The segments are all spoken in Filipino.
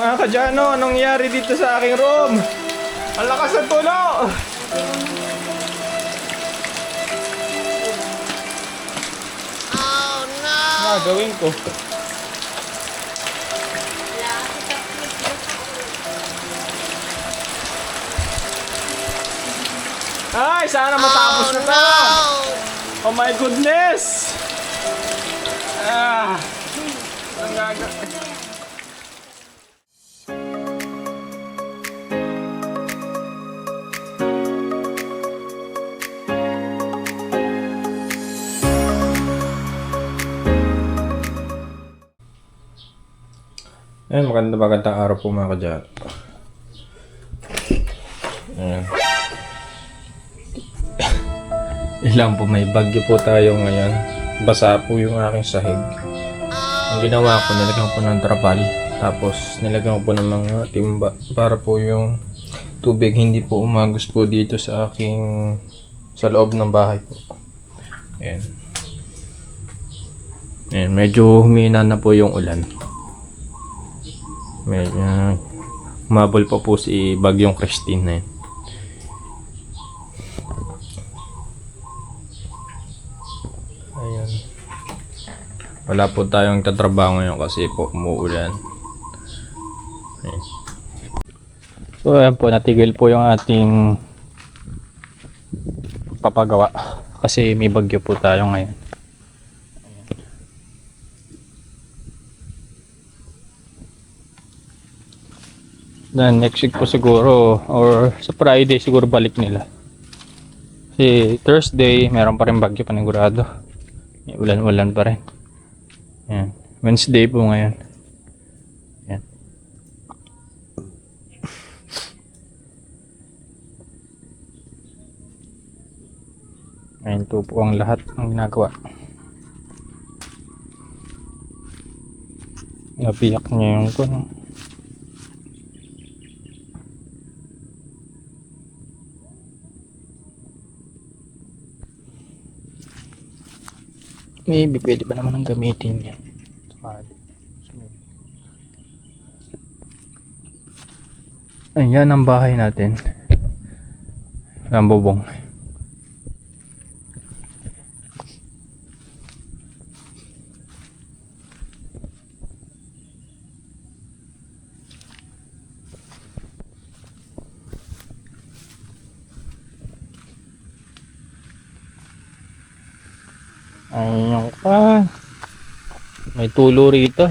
Mga kadyano, anong nangyari dito sa aking room? Ang lakas ng tulo! Oh no! Ano gagawin ko? Ay, sana matapos na to! Oh my goodness! Ah! Ang gaga... Ayun, maganda magandang araw po mga kadyan. Ayan. Ilang po may bagyo po tayo ngayon. Basa po yung aking sahig. Ang ginawa ko, nilagyan ko ng trapal. Tapos nilagyan ko po ng mga timba para po yung tubig hindi po umagos po dito sa aking sa loob ng bahay po. Ayan. Ayan, medyo humina na po yung ulan. Medyo humabol pa po si Bagyong Christine na yun. Ayan. Wala po tayong tatrabaho ngayon kasi po umuulan. Ayan. So ayan po, natigil po yung ating papagawa kasi may bagyo po tayo ngayon. Then next week po siguro or sa Friday siguro balik nila. Kasi Thursday meron pa rin bagyo panigurado. Ulan-ulan pa rin. Yan. Wednesday po ngayon. Yan. Ayun po po ang lahat ng ginagawa. Napiyak niya yung kuno. Maybe pwede pa naman ang gamitin yan. Ayan ang bahay natin. Ang bubong. Ayun ka. May tulo rito.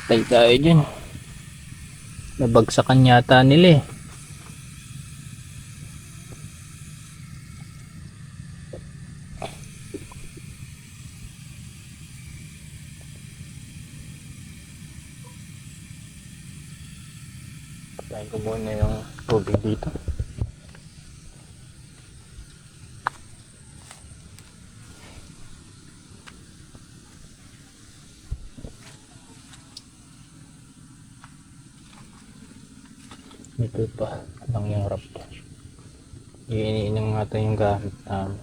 Patay tayo dyan. Nabagsakan yata nila eh. Patayin ko muna yung tubig dito. Ito pa. Ang yung rap to. Iiniinom natin yung gamit namin.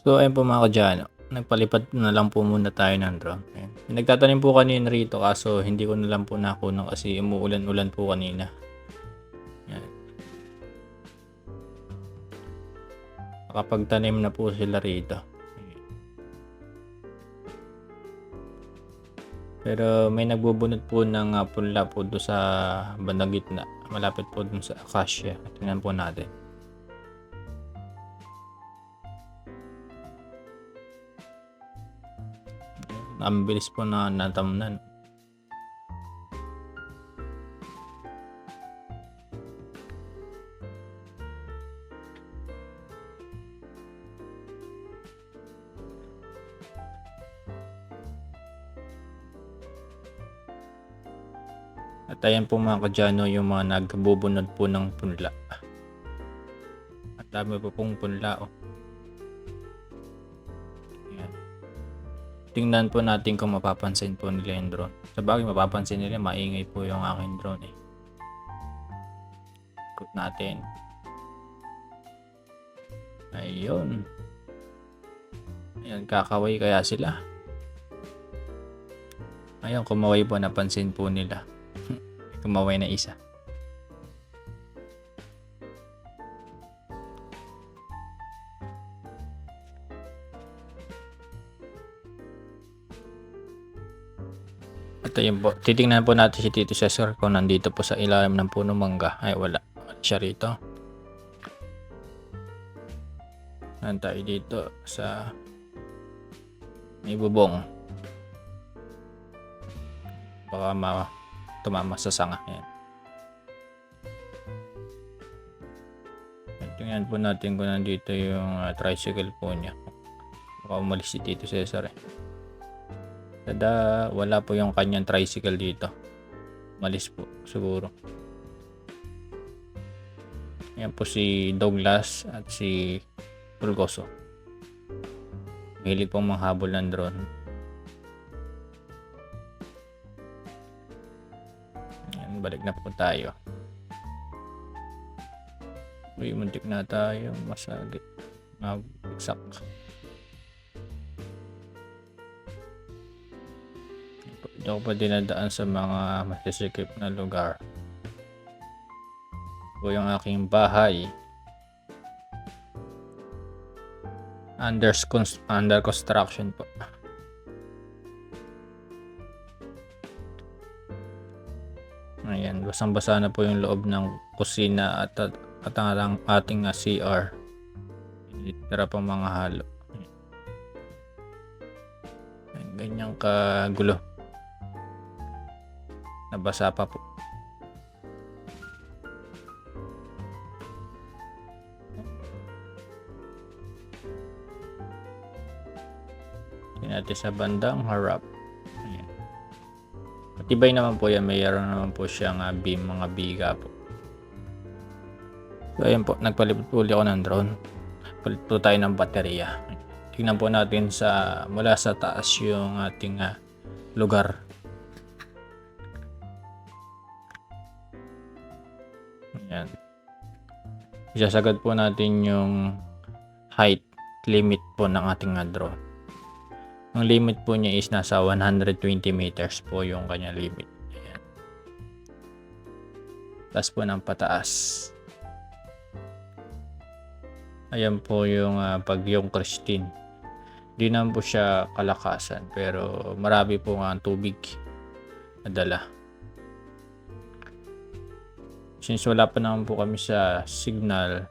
So ayun po mga kadyano, nagpalipat na lang po muna tayo ng drone. May Nagtatanim po kanina rito kaso hindi ko na lang po nakunan kasi umuulan-ulan po kanina. Yan. Nakapagtanim na po sila rito. Pero may nagbubunot po ng uh, punla po doon sa bandang gitna. Malapit po doon sa acacia. Tingnan po natin. Ang bilis po na natamnan. At ayan po mga kadyano yung mga nagbubunod po ng punla. At dami po pong punla oh. Tingnan po natin kung mapapansin po nila yung drone. Sa bagay, mapapansin nila, maingay po yung aking drone eh. Ikot natin. Ayun. Ayan, kakaway kaya sila. Ayun, kumaway po, napansin po nila. kumaway na isa. At ayun po, titingnan po natin si Tito Cesar kung nandito po sa ilalim ng puno mangga. Ay wala, wala siya rito. Nan tayo dito sa may bubong. Baka ma tumama sa sanga. Ayan. Tingnan po natin kung nandito yung ah, tricycle po niya. Baka umalis si Tito Cesar eh. Tada, wala po yung kanyang tricycle dito. Malis po, siguro. Ayan po si Douglas at si Pulgoso. Mahilig pong manghabol ng drone. Ayan, balik na po tayo. Uy, muntik na tayo. Masagit. Mabagsak. Ako pa dinadaan sa mga masisikip na lugar. Ito yung aking bahay. Under, under construction po. Ayan, basang-basa na po yung loob ng kusina at, at, at ang ating ah, CR. Tira pang mga halo. Ayan, ganyang kagulo. Nabasa pa po. Natin sa bandang harap. Ayan. Matibay naman po yan. Mayroon naman po siyang ah, beam, mga biga po. So ayan po, nagpalit po ulit ako ng drone. Palit po tayo ng baterya. Tingnan po natin sa mula sa taas yung ating ah, lugar. Ayan. Isasagad po natin yung height limit po ng ating drone. Ang limit po niya is nasa 120 meters po yung kanya limit. Ayan. Taas po ng pataas. Ayan po yung ah, bagyong Christine. Di naman po siya kalakasan pero marami po nga ang tubig na dala. Since wala pa naman po kami sa signal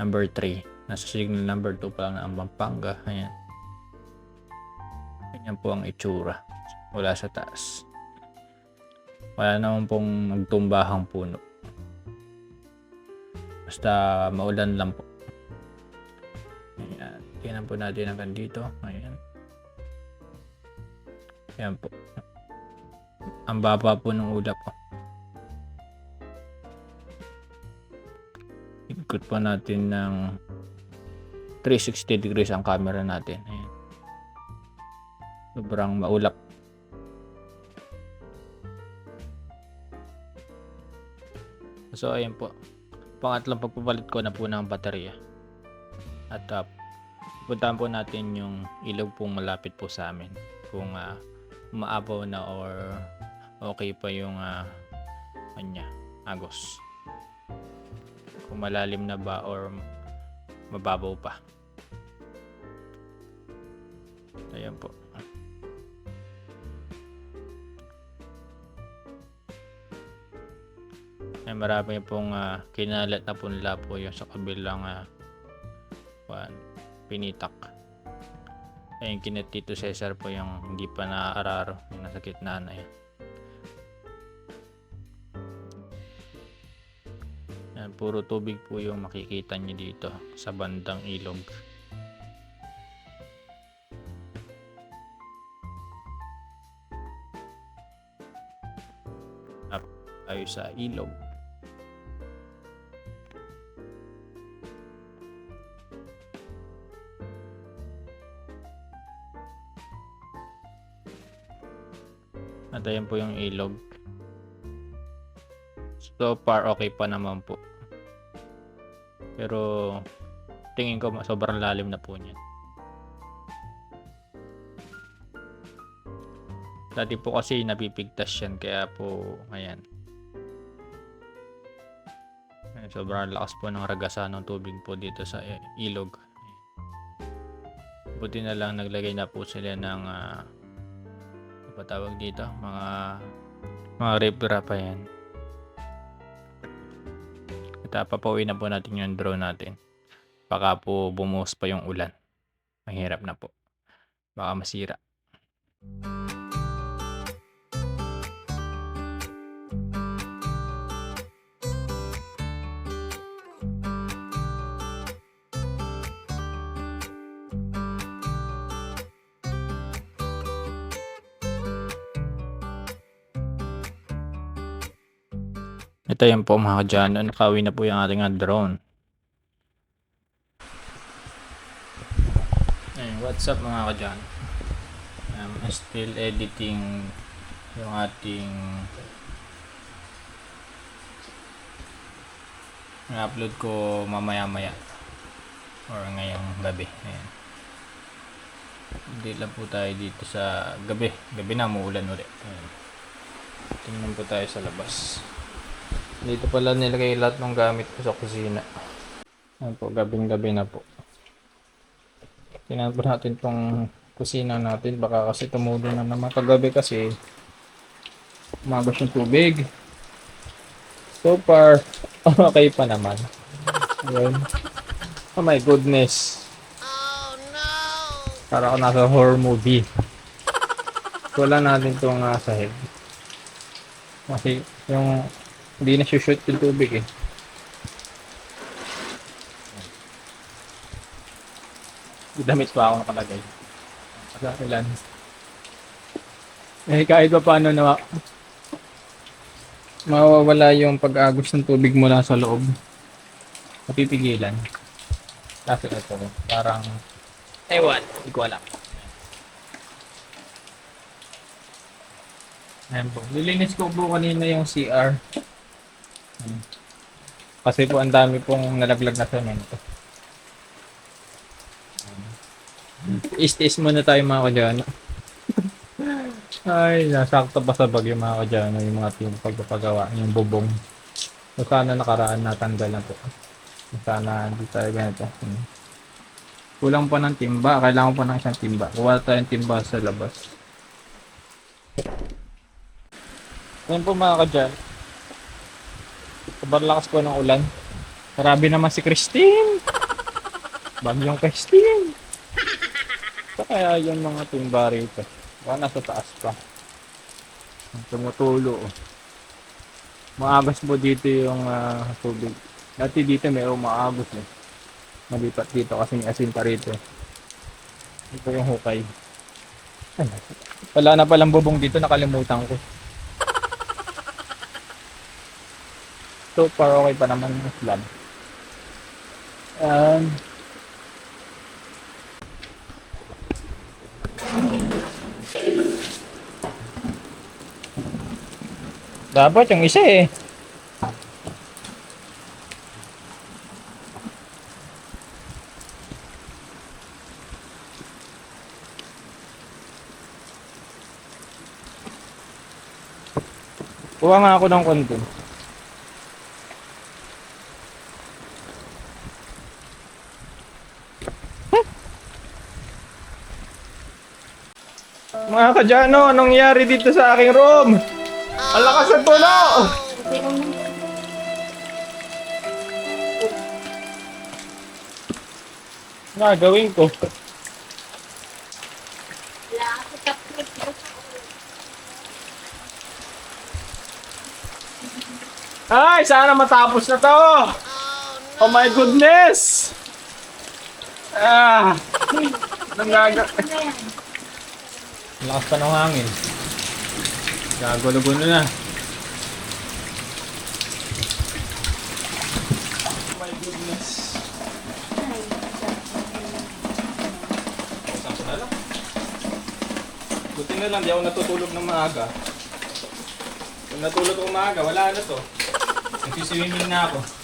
number 3, nasa signal number 2 pa lang ang Pampanga. Ayan. Ganyan po ang itsura mula sa taas. Wala naman pong nagtumbahang puno. Basta maulan lang po. Ayan. Tingnan po natin hanggang dito. Ayan. Ayan po. Ang baba po ng ulap po. Ikot po natin ng 360 degrees ang camera natin. Ayan. Sobrang maulap. So ayan po. Pangatlong pagpapalit ko na po ng baterya. At uh, puntahan po natin yung ilog pong malapit po sa amin. Kung uh, maabaw na or okay pa yung uh, kanya, agos. Kung malalim na ba or mababaw pa. Ayan po. Ay marami pong ah, kinalat na punla po yung sa kabilang uh, pinitak. Ayun kinat Tito Cesar po yung hindi pa naaararo yung nasa gitna na yan. Puro tubig po yung makikita nyo dito sa bandang ilog. Up tayo sa ilog. At ayan po yung ilog. So far, okay pa naman po. Pero, tingin ko sobrang lalim na po niyan. Dati po kasi napipigtas yan, kaya po, ayan. Sobrang lakas po ng ragasa ng tubig po dito sa eh, ilog. Buti na lang naglagay na po sila ng ah, ano ba tawag dito? Mga mga riprap pa yan. Ah, papauwi na po natin yung drone natin. Baka po bumuhos pa yung ulan. Mahirap na po. Baka masira. Ito yun po mga kadyan. Nakawin na po yung ating ah, drone. Ayun, what's up mga kadyan? Um, still editing yung ating upload ko mamaya maya or ngayong gabi. Ayan. Hindi lang po tayo dito sa gabi. Gabi na, muulan ulit. Ayan. Tingnan po tayo sa labas. Dito pala nilagay lahat ng gamit ko sa kusina. Ayan po, gabing-gabi na po. Tingnan po natin tong kusina natin. Baka kasi tumulo na naman. Kagabi kasi, umagos yung tubig. So far, okay pa naman. Ayan. Oh my goodness. Para ako nasa horror movie. Wala natin itong uh, sahig. Kasi yung hindi na shoot yung tubig eh. Damit pa ako nakalagay. Sa ilan. Eh kahit pa paano na mawawala yung pag-agos ng tubig mula sa loob. Mapipigilan. Kasi ito, parang ewan, hindi ko alam. Ayan po. Lilinis ko po kanina yung CR. Kasi po ang dami pong nalaglag na semento. Is-is muna tayo mga kadyano. Ay, nasakto pa sa bagyo mga kadyano yung mga team pagpapagawa, yung bubong. So, sana nakaraan natanggal na po. Sana hindi tayo ganito. Hmm. Kulang pa ng timba. Kailangan pa ng isang timba. Kuha tayo ng timba sa labas. Yan po mga kadyan. Sobrang lakas po ng ulan. Grabe naman si Christine. Bagyong Christine. Sa kaya yung mga timba rito. Baka nasa taas pa. Tumutulo. oh. Maagas po dito yung ah, tubig. Dati dito mayroong maagos eh. Malipat dito kasi may asin pa rito. Ito yung hukay. Ay, Wala na palang bubong dito, nakalimutan ko. So far okay pa naman yung slab. Um, dapat yung isa eh. Kuha nga ako ng konti. Mga kadyano, anong nangyari dito sa aking room? Ang lakas ng tulo! Nga, gawin ko. Ay, sana matapos na to! Oh my goodness! Ah! Anong gaga... Lakas pa ng hangin. Gagulo-gulo na. Oh my goodness. Saan ko na lang? Buti na lang, di ako natutulog ng maaga. Kung natulog ko umaga, wala na to. Nagsiswimming na ako.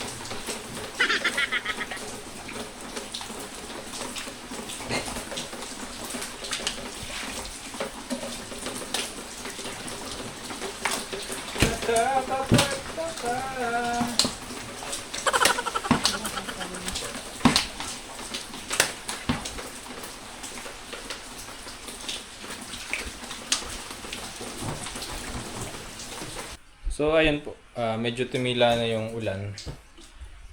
So ayun po, Ah, medyo tumila na yung ulan.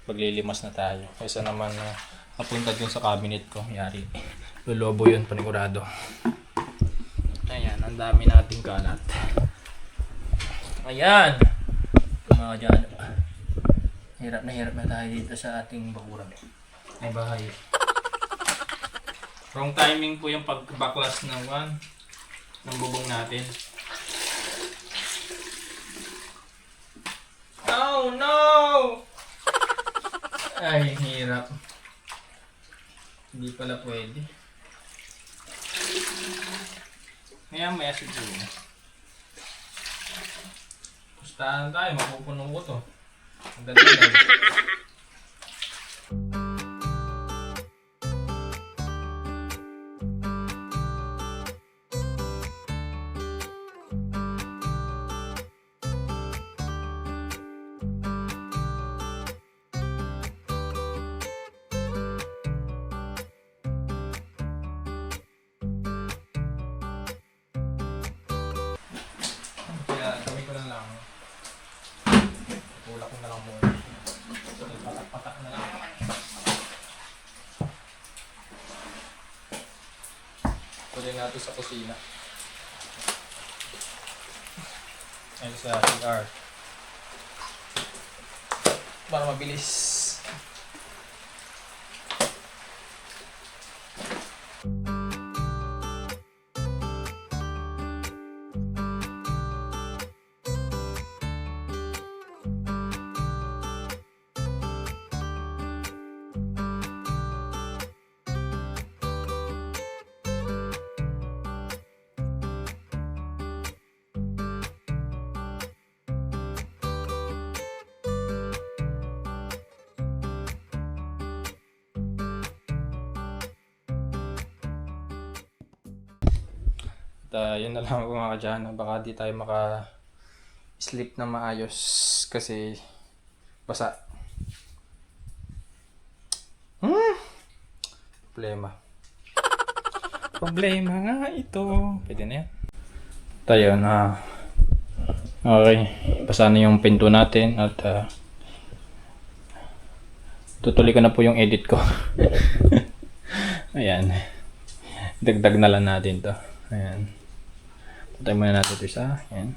Paglilimas na tayo. Kaysa naman na napunta dun sa cabinet ko, yari. Lulobo yun, panigurado. Ayan, ang dami nating kalat. Ayan! Mga dyan. Hirap na hirap na tayo dito sa ating bakuran. Ay bahay. Wrong timing po yung pagbaklas ng one ng bubong natin. Oh no! Ay, hirap. Hindi pala pwede. Maya maya siguro. Pustahan tayo, mapupuno ko to. Ang Natin sa kusina. Ayun sa CR. Para mabilis. Uh, yun na lang mga kadyana. Baka di tayo maka sleep na maayos kasi basa. Hmm. Problema. Problema nga ito. Pwede na yan. Tayo na. Okay. Basa na yung pinto natin at uh, tutuloy ko na po yung edit ko. Ayan. Dagdag na lang natin to. Ayan. Patay muna natin ito isa. Ayan.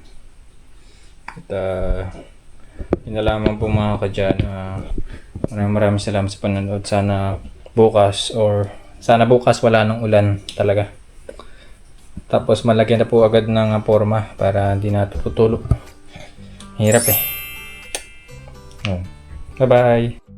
At uh, yun po mga kadyan. Uh, maraming maraming salamat sa panonood. Sana bukas or sana bukas wala nang ulan talaga. Tapos malagyan na po agad ng forma para hindi na tutulog. Hirap eh. Oh. Bye-bye.